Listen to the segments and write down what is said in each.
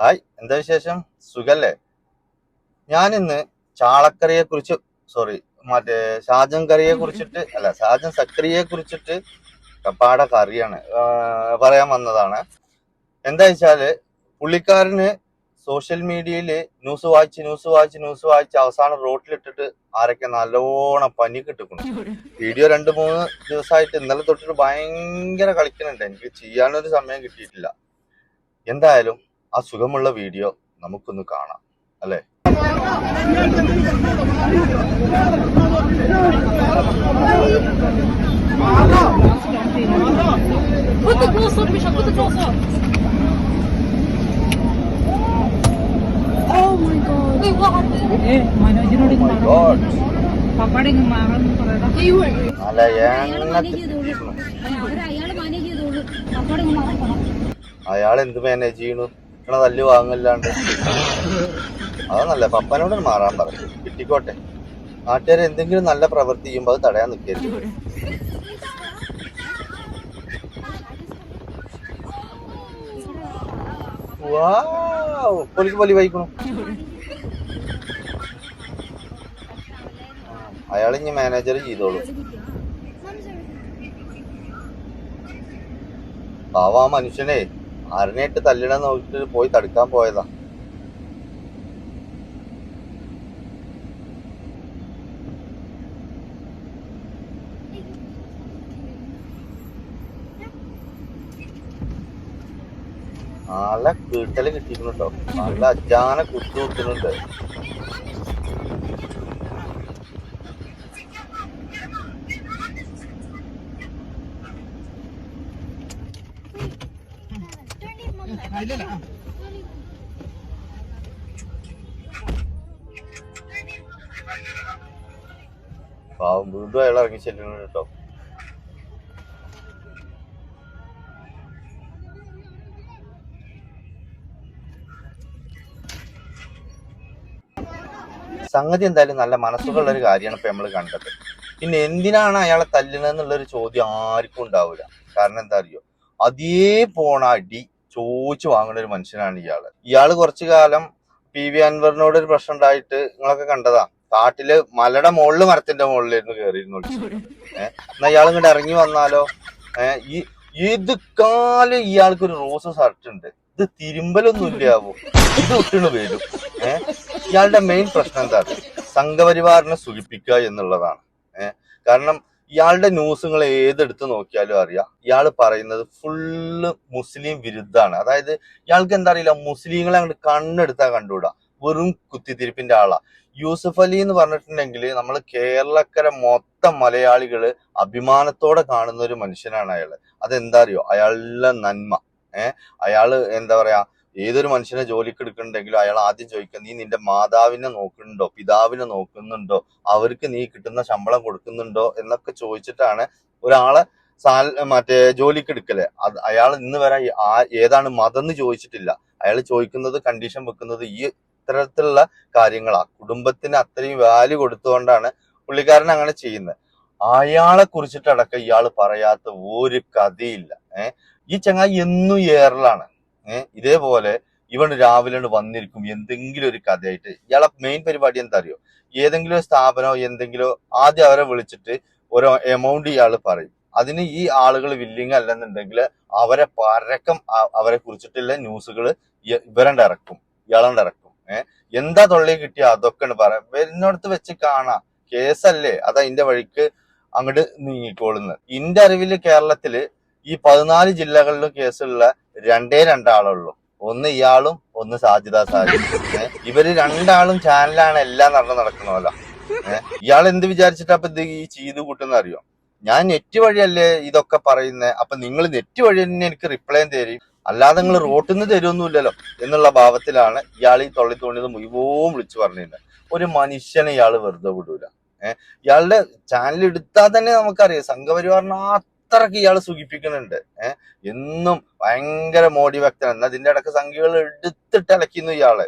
Hi എന്താ വിശേഷം? സുഖല്ലേ? ഞാനിന്ന് ചാളക്കറിയെ കുറിച്ച് സോറി മറ്റേ ഷാജൻ കറിയെ കുറിച്ചിട്ട് അല്ല ഷാജൻ സക്രിയെ കുറിച്ചിട്ട് കപ്പാട കറിയാണ് പറയാൻ വന്നതാണ്. എന്താ വെച്ചാൽ പുള്ളിക്കാരന് സോഷ്യൽ മീഡിയയിൽ ന്യൂസ് വായിച്ച് ന്യൂസ് വായിച്ച് ന്യൂസ് വായിച്ച് അവസാനം റോട്ടിലിട്ടിട്ട് ആരൊക്കെ നല്ലോണം പനി കിട്ടുന്നു വീഡിയോ രണ്ട് മൂന്ന് ദിവസമായിട്ട് ഇന്നലെ തൊട്ടിട്ട് ഭയങ്കര കളിക്കുന്നുണ്ട് എനിക്ക് ചെയ്യാനൊരു സമയം കിട്ടിയിട്ടില്ല. എന്തായാലും ആ സുഖമുള്ള വീഡിയോ നമുക്കൊന്ന് കാണാം അല്ലേ? Будьте അയാൾ എന്ത് മാനേജ് ചെയ്യണു? ഇങ്ങനെ തല്ല് വാങ്ങല്ലാണ്ട്. അതൊന്നല്ല പപ്പനോട് മാറാൻ പറഞ്ഞു കിട്ടിക്കോട്ടെ. നാട്ടുകാർ എന്തെങ്കിലും നല്ല പ്രവൃത്തി ചെയ്യുമ്പോൾ അത് തടയാൻ നിൽക്കരുത്. വാവ്, പൊലിക്ക് പൊലി വഹിക്കണു അയാൾ ഇനി മാനേജർ ചെയ്തോളൂ. പാവ മനുഷ്യനെ. ആരനെയിട്ട് തല്ലിടാൻ നോക്കിട്ട് പോയി തടുക്കാൻ പോയതാ. നല്ല കീട്ടൽ കിട്ടിയിട്ടുണ്ടോ കേട്ടോ നല്ല അജാന കുത്തു പാവം വീണ്ടും അയാൾ ഇറങ്ങി ചെല്ലുന്നുണ്ട് കേട്ടോ. സംഗതി എന്തായാലും നല്ല മനസ്സുള്ള ഒരു കാര്യമാണ് ഇപ്പൊ നമ്മൾ കണ്ടത്. പിന്നെ എന്തിനാണ് അയാളെ തല്ലുന്നതെന്നുള്ള ഒരു ചോദ്യം ആർക്കും ഉണ്ടാവില്ല. കാരണം എന്താ അറിയോ? അതേ പോണ അടി ചോദിച്ചു വാങ്ങുന്ന ഒരു മനുഷ്യനാണ് ഇയാൾ. ഇയാൾ കുറച്ചു കാലം പി വി അൻവറിനോട് ഒരു പ്രശ്നം ഉണ്ടായിട്ട് നിങ്ങളൊക്കെ കണ്ടതാ. കാട്ടിൽ മലയുടെ മുകളിൽ മരത്തിന്റെ മുകളിലായിരുന്നു കയറിയിരുന്നു ഏഹ് എന്നാ ഇയാൾ ഇങ്ങോട്ട് ഇറങ്ങി വന്നാലോ? ഏഹ് ഈ ഏത് കാലം ഇയാൾക്ക് ഒരു റോസ് ഷർട്ട് ഉണ്ട് ഇത് തിരുമ്പലൊന്നും ഇല്ലാവോ? ഇത് ഒട്ടിണ് വരും. ഏഹ് ഇയാളുടെ മെയിൻ പ്രശ്നം എന്താ? സംഘപരിവാറിനെ സുഖിപ്പിക്കുക എന്നുള്ളതാണ്. ഏഹ് കാരണം ഇയാളുടെ ന്യൂസുകൾ ഏതെടുത്ത് നോക്കിയാലും അറിയാം. ഇയാൾ പറയുന്നത് ഫുള്ള് മുസ്ലിം വിരുദ്ധാണ് അതായത് ഇയാൾക്ക് എന്താ അറിയില്ല മുസ്ലിങ്ങളെ അങ്ങോട്ട് കണ്ണെടുത്താ കണ്ടുകൂടാ. വെറും കുത്തിത്തിരിപ്പിന്റെ ആളാ. യൂസഫ് അലി എന്ന് പറഞ്ഞിട്ടുണ്ടെങ്കിൽ നമ്മൾ കേരളക്കര മൊത്തം മലയാളികൾ അഭിമാനത്തോടെ കാണുന്ന ഒരു മനുഷ്യനാണ് അയാൾ. അതെന്താ അറിയോ? അയാളുടെ നന്മ. ഏഹ്? അയാൾ എന്താ പറയാ? ഏതൊരു മനുഷ്യനെ ജോലിക്ക് എടുക്കുന്നുണ്ടെങ്കിലും അയാൾ ആദ്യം ചോദിക്കുക നീ നിന്റെ മാതാവിനെ നോക്കുന്നുണ്ടോ? പിതാവിനെ നോക്കുന്നുണ്ടോ? അവർക്ക് നീ കിട്ടുന്ന ശമ്പളം കൊടുക്കുന്നുണ്ടോ? എന്നൊക്കെ ചോദിച്ചിട്ടാണ് ഒരാളെ സാൽ മറ്റേ ജോലിക്ക് എടുക്കൽ. അത് അയാൾ ഇന്ന് വരെ ആ ഏതാണ് മതം എന്ന് ചോദിച്ചിട്ടില്ല. അയാൾ ചോദിക്കുന്നത് കണ്ടീഷൻ വെക്കുന്നത് ഈ ഇത്തരത്തിലുള്ള കാര്യങ്ങളാണ് കുടുംബത്തിന് അത്രയും വാല്യൂ കൊടുത്തുകൊണ്ടാണ് പുള്ളിക്കാരൻ അങ്ങനെ ചെയ്യുന്നത്. അയാളെ കുറിച്ചിട്ടടക്കം ഇയാൾ പറയാത്ത ഒരു കഥയില്ല. ഏഹ് ഈ ചങ്ങായി എന്നും ഏറലാണ്. ഇതേപോലെ ഇവൻ രാവിലെ വന്നിരിക്കും എന്തെങ്കിലും ഒരു കഥയായിട്ട്. ഇയാളെ മെയിൻ പരിപാടി എന്താ അറിയോ ഏതെങ്കിലും സ്ഥാപനമോ എന്തെങ്കിലും ആദ്യം അവരെ വിളിച്ചിട്ട് ഒരു എമൗണ്ട് ഇയാൾ പറയും. അതിന് ഈ ആളുകൾ വില്ലിങ് അല്ലെന്നുണ്ടെങ്കിൽ അവരെ പരക്കം അവരെ കുറിച്ചിട്ടുള്ള ന്യൂസുകൾ ഇവരണ്ട് ഇറക്കും. ഇയാളണ്ട് ഇറക്കും. ഏഹ് എന്താ തൊള്ളി കിട്ടിയ അതൊക്കെ പറയാം വരുന്നിടത്ത് വെച്ച് കാണാം. കേസല്ലേ? അത് അതിന്റെ വഴിക്ക് അങ്ങോട്ട് നീങ്ങിക്കോളുന്നത്. ഇന്റെ അറിവിൽ കേരളത്തിൽ ഈ പതിനാല് ജില്ലകളിലും കേസുള്ള രണ്ടേ രണ്ടാളുള്ളൂ. ഒന്ന് ഇയാളും ഒന്ന് സാജിദ സാജി ഇവർ രണ്ടാളും ചാനലാണ് എല്ലാം നടന്നു നടക്കണമല്ല ഇയാൾ എന്ത് വിചാരിച്ചിട്ട് അപ്പൊ ഇത് ഈ ചെയ്ത് കൂട്ടുന്ന അറിയോ? ഞാൻ നെറ്റ് വഴിയല്ലേ ഇതൊക്കെ പറയുന്നത് അപ്പൊ നിങ്ങൾ നെറ്റ് വഴി തന്നെ എനിക്ക് റിപ്ലൈ തരും. അല്ലാതെ നിങ്ങൾ റോട്ടിൽ നിന്ന് തരുമൊന്നുമില്ലല്ലോ എന്നുള്ള ഭാവത്തിലാണ് ഇയാൾ ഈ തൊള്ളി തോണിയത് മുഴുവൻ വിളിച്ചു പറഞ്ഞിരുന്നത്. ഒരു മനുഷ്യനെ ഇയാൾ വെറുതെ വിടൂല. ഏഹ് ഇയാളുടെ ചാനൽ എടുത്താൽ തന്നെ നമുക്കറിയാം സംഘപരിവാറിനെ അത്രയ്ക്ക് ഇയാൾ സുഖിപ്പിക്കുന്നുണ്ട്. ഏഹ് എന്നും ഭയങ്കര മോഡി വ്യക്തൻ എന്നാൽ ഇതിന്റെ ഇടയ്ക്ക് സംഖ്യകൾ എടുത്തിട്ട് അലക്കുന്നു ഇയാൾ.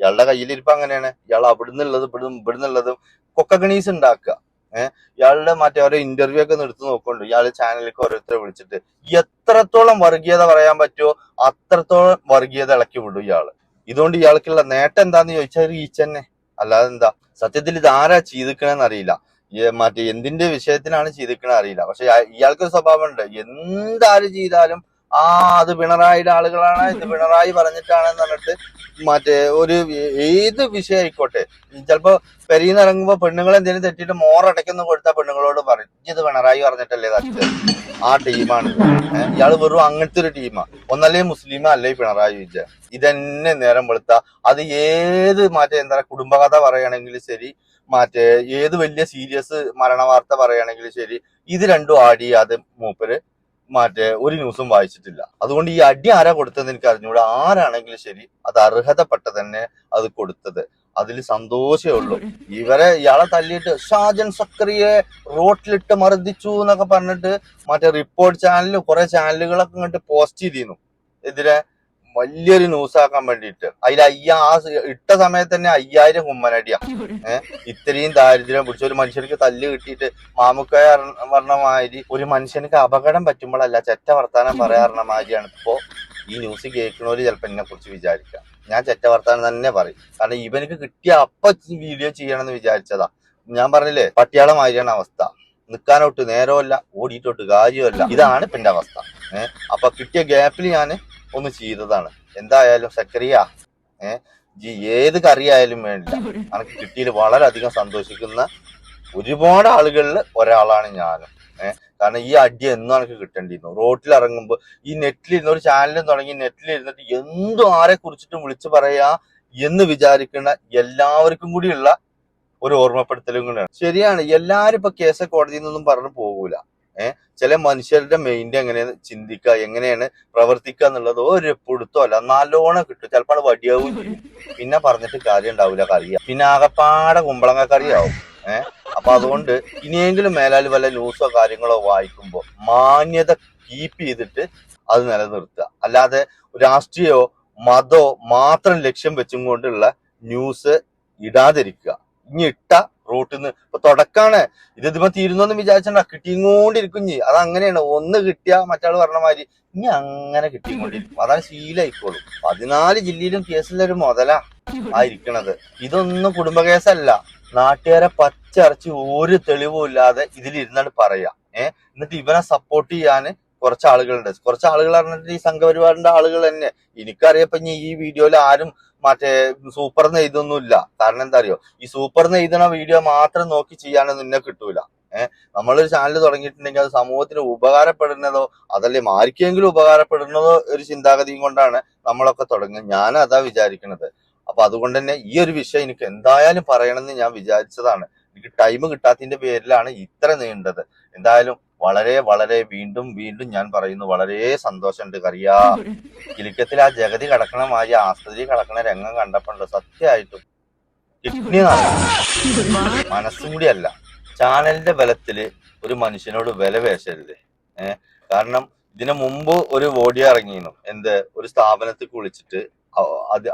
ഇയാളുടെ കയ്യിലിരിപ്പ് അങ്ങനെയാണ്. ഇയാൾ അവിടുന്നുള്ളത് ഇവിടുന്ന് ഇവിടുന്നുള്ളതും കൊക്കഗണീസ് ഉണ്ടാക്കുക. ഏഹ് ഇയാളുടെ മറ്റേ ഓരോ ഇന്റർവ്യൂ ഒക്കെ എടുത്തു നോക്കുന്നുണ്ട്. ഇയാൾ ചാനലിലേക്ക് ഓരോരുത്തരെ വിളിച്ചിട്ട്. എത്രത്തോളം വർഗീയത പറയാൻ പറ്റുമോ അത്രത്തോളം വർഗീയത ഇളക്കി വിടും ഇയാൾ. ഇതുകൊണ്ട് ഇയാൾക്കുള്ള നേട്ടം എന്താന്ന് ചോദിച്ചാൽ റീച്ച് തന്നെ. അല്ലാതെ എന്താ സത്യത്തിൽ ഇത് ആരാ ചെയ്തിക്കണെന്ന് അറിയില്ല. മറ്റേ എന്തിന്റെ വിഷയത്തിനാണ് ചെയ്തിരിക്കണ അറിയില്ല. പക്ഷെ ഇയാൾക്കൊരു സ്വഭാവമുണ്ട്. എന്താര് ചെയ്താലും ആ അത് പിണറായിയുടെ ആളുകളാണ് ഇത് പിണറായി പറഞ്ഞിട്ടാണെന്ന് പറഞ്ഞിട്ട് മറ്റേ ഒരു ഏത് വിഷയം ആയിക്കോട്ടെ ചിലപ്പോ പെരീന്ന് ഇറങ്ങുമ്പോ പെണ്ണുങ്ങൾ എന്തെങ്കിലും തെറ്റിയിട്ട് മോറടയ്ക്കുന്ന കൊടുത്ത പെണ്ണുങ്ങളോട് പറയും "ഇജ്ജ് ഇത് പിണറായി പറഞ്ഞിട്ടല്ലേ തച്ചത് ആ ടീമാണ്. ഇയാൾ വെറും അങ്ങനത്തെ ഒരു ടീമാ. ഒന്നല്ലേ മുസ്ലിം അല്ലേ പിണറായി വിജയ ഇതന്നെ നേരം വെളുത്ത. അത് ഏത് മറ്റേ എന്താ കുടുംബകഥ പറയുകയാണെങ്കിലും ശരി മറ്റേ ഏത് വലിയ സീരിയസ് മരണ വാർത്ത പറയുകയാണെങ്കിലും ശരി ഇത് രണ്ടും ആടി അത് മൂപ്പര് മറ്റേ ഒരു ന്യൂസും വായിച്ചിട്ടില്ല. അതുകൊണ്ട് ഈ അടി ആരാ കൊടുത്തതെന്ന് എനിക്ക് അറിഞ്ഞൂടെ. ആരാണെങ്കിലും ശരി അത് അർഹതപ്പെട്ട തന്നെ അത് കൊടുത്തത്. അതിൽ സന്തോഷമേ ഉള്ളൂ. ഇവരെ ഇയാളെ തല്ലിയിട്ട് ഷാജൻ സക്രിയെ റോട്ടിലിട്ട് മർദ്ദിച്ചു എന്നൊക്കെ പറഞ്ഞിട്ട് മറ്റേ റിപ്പോർട്ട് ചാനലിൽ കുറെ ചാനലുകളൊക്കെ ഇങ്ങോട്ട് പോസ്റ്റ് ചെയ്തിരുന്നു. എതിരെ വലിയൊരു ന്യൂസ് ആക്കാൻ വേണ്ടിയിട്ട്. അതിൽ അയ്യ ആ ഇട്ട സമയത്ത് തന്നെ അയ്യായിരം കുമ്മനടിയാ. ഏഹ് ഇത്രയും ദാരിദ്ര്യം പിടിച്ച ഒരു മനുഷ്യർക്ക് തല്ല് കിട്ടിയിട്ട് മാമുക്കായ പറഞ്ഞ ഒരു മനുഷ്യനക്ക് അപകടം പറ്റുമ്പോഴല്ല ചെറ്റ വർത്താനം പറയാറുള്ള മാതിരിയാണ്. ഇപ്പോ ഈ ന്യൂസ് കേൾക്കണോര് ചിലപ്പോ എന്നെ കുറിച്ച് വിചാരിക്കാം. ഞാൻ ചെറ്റ വർത്താനം തന്നെ പറയും. കാരണം ഇവനക്ക് കിട്ടിയ അപ്പ വീഡിയോ ചെയ്യണമെന്ന് വിചാരിച്ചതാ. ഞാൻ പറഞ്ഞില്ലേ പട്ടിയാളെ മാതിരിയാണ് അവസ്ഥ. നിൽക്കാനോട്ട് നേരമല്ല ഓടിയിട്ടോട്ട് കാര്യമല്ല ഇതാണ് എന്റെ അവസ്ഥ. ഏഹ് അപ്പൊ കിട്ടിയ ഗ്യാപ്പിൽ ഞാൻ ഒന്ന് ചെയ്തതാണ്. എന്തായാലും സക്രിയ ഏഹ് ജി ഏത് കറിയായാലും വേണ്ട. എനിക്ക് കിട്ടിയതിൽ വളരെയധികം സന്തോഷിക്കുന്ന ഒരുപാട് ആളുകളിൽ ഒരാളാണ് ഞാനും. കാരണം ഈ അടി എന്നും എനിക്ക് കിട്ടേണ്ടിയിരുന്നു. റോട്ടിൽ ഇറങ്ങുമ്പോൾ ഈ നെറ്റിലിരുന്ന് ഒരു ചാനലും തുടങ്ങി നെറ്റിലിരുന്നിട്ട് എന്തും ആരെ കുറിച്ചിട്ടും വിളിച്ചു പറയാ എന്ന് വിചാരിക്കുന്ന എല്ലാവർക്കും കൂടിയുള്ള ഒരു ഓർമ്മപ്പെടുത്തലും കൂടെയാണ്. ശരിയാണ് എല്ലാരും ഇപ്പൊ കേസ് കോടതിയിൽ നിന്നൊന്നും പറഞ്ഞു പോകൂല. ചില മനുഷ്യരുടെ മൈൻഡ് എങ്ങനെയാണ് ചിന്തിക്കുക എങ്ങനെയാണ് പ്രവർത്തിക്കുക എന്നുള്ളത് ഒരു പിടുത്തോ അല്ല. നല്ലോണം കിട്ടും. ചിലപ്പോൾ വടിയാവും പിന്നെ പറഞ്ഞിട്ട് കാര്യം ഉണ്ടാവില്ല കറിയ. പിന്നെ ആകപ്പാടെ കുമ്പളങ്ങ കറിയാവും. ഏഹ് അപ്പൊ അതുകൊണ്ട് ഇനിയെങ്കിലും മേലാൽ വല്ല ന്യൂസോ കാര്യങ്ങളോ വായിക്കുമ്പോൾ മാന്യത കീപ്പ് ചെയ്തിട്ട് അത് നിലനിർത്തുക. അല്ലാതെ രാഷ്ട്രീയമോ മതോ മാത്രം ലക്ഷ്യം വെച്ചും കൊണ്ടുള്ള ന്യൂസ് ഇടാതിരിക്കുക. ഇനി ഇട്ട റൂട്ടിൽ നിന്ന് ഇപ്പൊ തുടക്കാണ്. ഇത് ഇതിപ്പോ തീരുന്നോന്ന് വിചാരിച്ചാ കിട്ടിയോണ്ടിരിക്കും ചെയ്യും അത് അങ്ങനെയാണ്. ഒന്ന് കിട്ടിയ മറ്റാൾ പറഞ്ഞ മാതിരി ഇനി അങ്ങനെ കിട്ടിക്കൊണ്ടിരിക്കും. അതാണ് ശീലമായിക്കോളും പതിനാല് ജില്ലയിലും കേസിലൊരു മുതലാ ആയിരിക്കണത് ഇതൊന്നും കുടുംബ കേസല്ല നാട്ടുകാരെ പച്ചറച്ച് ഒരു തെളിവും ഇല്ലാതെ ഇതിലിരുന്നാണ് പറയാ. ഏഹ് എന്നിട്ട് ഇവനെ സപ്പോർട്ട് ചെയ്യാന് കുറച്ച് ആളുകളുണ്ട് കുറച്ച് ആളുകൾ പറഞ്ഞിട്ട് ഈ സംഘപരിവാറിന്റെ ആളുകൾ തന്നെ. എനിക്കറിയപ്പോ ഇനി ഈ വീഡിയോയിൽ ആരും മറ്റേ സൂപ്പർന്ന് എഴുതൊന്നുമില്ല കാരണം എന്താ അറിയോ? ഈ സൂപ്പർന്ന് എഴുതണ വീഡിയോ മാത്രം നോക്കി ചെയ്യാനൊന്നും നിന്നെ കിട്ടൂല. ഏഹ് നമ്മളൊരു ചാനൽ തുടങ്ങിയിട്ടുണ്ടെങ്കിൽ അത് സമൂഹത്തിന് ഉപകാരപ്പെടുന്നതോ അതല്ലേ ആർക്കെങ്കിലും ഉപകാരപ്പെടുന്നതോ ഒരു ചിന്താഗതിയും കൊണ്ടാണ് നമ്മളൊക്കെ തുടങ്ങുന്നത്. ഞാൻ അതാ വിചാരിക്കുന്നത് അപ്പൊ അതുകൊണ്ട് തന്നെ ഈ ഒരു വിഷയം എനിക്ക് എന്തായാലും പറയണമെന്ന് ഞാൻ വിചാരിച്ചതാണ്. എനിക്ക് ടൈം കിട്ടാത്തതിന്റെ പേരിലാണ് ഇത്ര നീണ്ടത്. എന്തായാലും വളരെ വളരെ വീണ്ടും വീണ്ടും ഞാൻ പറയുന്നു വളരെ സന്തോഷമുണ്ട് കറിയാ. കിലിക്കത്തിൽ ആ ജഗതി കിടക്കണ മാതിരി ആസ്പത്രി കിടക്കണ രംഗം കണ്ടപ്പോണ്ട് സത്യമായിട്ടും കിഡ്നി മനസ്സും കൂടി അല്ല ചാനലിന്റെ ബലത്തിൽ ഒരു മനുഷ്യനോട് വില പേശരുത്. കാരണം ഇതിനു മുമ്പ് ഒരു ഓഡിയോ ഇറങ്ങിയിരുന്നു. എന്ത്? ഒരു സ്ഥാപനത്തിൽ കുളിച്ചിട്ട്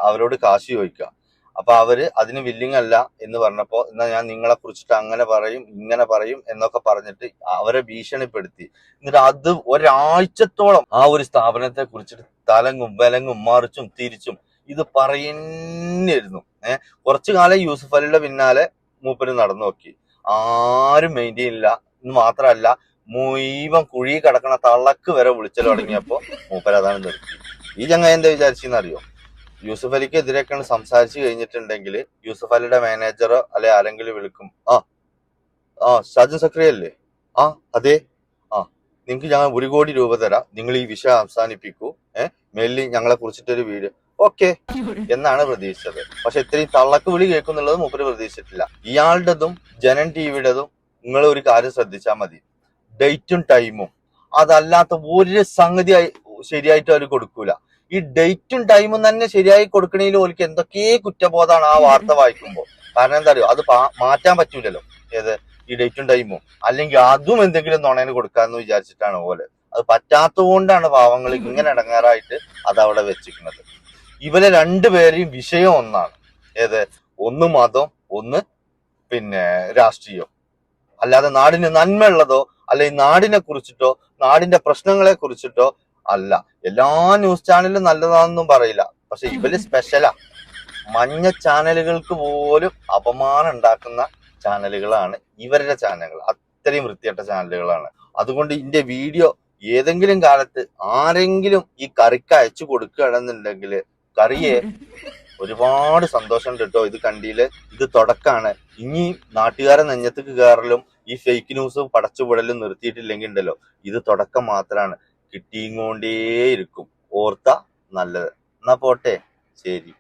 അവരോട് കാശ് ചോദിക്കുക. അപ്പൊ അവർ അതിന് വില്ലിങ് അല്ല എന്ന് പറഞ്ഞപ്പോ എന്നാ ഞാൻ നിങ്ങളെ കുറിച്ചിട്ട് അങ്ങനെ പറയും ഇങ്ങനെ പറയും എന്നൊക്കെ പറഞ്ഞിട്ട് അവരെ ഭീഷണിപ്പെടുത്തി. എന്നിട്ട് അത് ഒരാഴ്ചത്തോളം ആ ഒരു സ്ഥാപനത്തെ കുറിച്ചിട്ട് തലങ്ങും വിലങ്ങും മറിച്ചും തിരിച്ചും ഇത് പറയുന്നിരുന്നു. ഏഹ് കുറച്ചു കാലം യൂസഫ് അലിയുടെ പിന്നാലെ മൂപ്പര് നടന്നു നോക്കി ആരും മെയിന്റെയിൻ ഇല്ല. എന്ന് മാത്രമല്ല മുഴുവൻ കുഴി കിടക്കണ തള്ളക്ക് വരെ വിളിച്ചു തുടങ്ങിയപ്പോ മൂപ്പര് അതാണ് നിർത്തി. ഈ ചങ്ങ എന്താ വിചാരിച്ചെന്ന് അറിയോ യൂസുഫ് അലിക്ക് എതിരെയൊക്കെയാണ് സംസാരിച്ചു കഴിഞ്ഞിട്ടുണ്ടെങ്കിൽ യൂസുഫ് അലിയുടെ മാനേജറോ അല്ലെ ആരെങ്കിലും വിളിക്കും. ആ ആ ഷാജൻ സക്രിയ അല്ലേ? ആ അതെ. ആ നിങ്ങൾക്ക് ഞങ്ങൾ ഒരു കോടി രൂപ തരാം. നിങ്ങൾ ഈ വിഷയം അവസാനിപ്പിക്കൂ. ഏഹ് മേലിൽ ഞങ്ങളെ കുറിച്ചിട്ടൊരു വീഡിയോ. ഓക്കെ. എന്നാണ് പ്രതീക്ഷിച്ചത്. പക്ഷെ ഇത്രയും തള്ളക്ക് വിളി കേൾക്കുന്നുള്ളത് മൂപ്പര് പ്രതീക്ഷിച്ചിട്ടില്ല. ഇയാളുടെതും ജനൻ ടിവിയുടേതും നിങ്ങൾ ഒരു കാര്യം ശ്രദ്ധിച്ചാൽ മതി. ഡേറ്റും ടൈമും. അതല്ലാത്ത ഒരു സംഗതി ശരിയായിട്ട് അവർ കൊടുക്കൂല. ഈ ഡേറ്റും ടൈമും തന്നെ ശരിയായി കൊടുക്കണേലും ഓലിക്ക് എന്തൊക്കെ കുറ്റബോധമാണ് ആ വാർത്ത വായിക്കുമ്പോൾ കാരണം എന്താ അറിയോ അത് മാറ്റാൻ പറ്റൂലല്ലോ. ഏത്? ഈ ഡേറ്റും ടൈമും അല്ലെങ്കിൽ അതും എന്തെങ്കിലും നുണേന് കൊടുക്കാന്ന് വിചാരിച്ചിട്ടാണ് ഓലെ. അത് പറ്റാത്തതുകൊണ്ടാണ് പാവങ്ങൾ ഇങ്ങനെ ഇടങ്ങാറായിട്ട് അത് അവിടെ വെച്ചിരിക്കുന്നത്. ഇവരെ രണ്ടുപേരെയും വിഷയം ഒന്നാണ്. ഏത്? ഒന്ന് മതം ഒന്ന് പിന്നെ രാഷ്ട്രീയം. അല്ലാതെ നാടിന് നന്മയുള്ളതോ അല്ലെങ്കിൽ നാടിനെ കുറിച്ചിട്ടോ നാടിന്റെ പ്രശ്നങ്ങളെ കുറിച്ചിട്ടോ അല്ല. എല്ലാ ന്യൂസ് ചാനലും നല്ലതാണെന്നും പറയില്ല. പക്ഷെ ഇവർ സ്പെഷ്യലാ മഞ്ഞ ചാനലുകൾക്ക് പോലും അപമാനം ഉണ്ടാക്കുന്ന ചാനലുകളാണ് ഇവരുടെ ചാനലുകൾ അത്രയും വൃത്തികെട്ട ചാനലുകളാണ് അതുകൊണ്ട് ഇതിന്റെ വീഡിയോ ഏതെങ്കിലും കാലത്ത് ആരെങ്കിലും ഈ കറിക്ക് അയച്ചു കൊടുക്കുകയാണെന്നുണ്ടെങ്കിൽ കറിയെ ഒരുപാട് സന്തോഷം കേട്ടോ. ഇത് കണ്ടിയിൽ ഇത് തുടക്കാണ്. ഇനി നാട്ടുകാരെ നെഞ്ഞത്തേക്ക് കയറലും ഈ ഫേക്ക് ന്യൂസും പടച്ചുപെടലും നിർത്തിയിട്ടില്ലെങ്കിൽ ഉണ്ടല്ലോ. ഇത് തുടക്കം മാത്രമാണ് കിട്ടിയും കൊണ്ടേയിരിക്കും. ഓർത്ത നല്ലത്. എന്നാ പോട്ടെ. ശരി.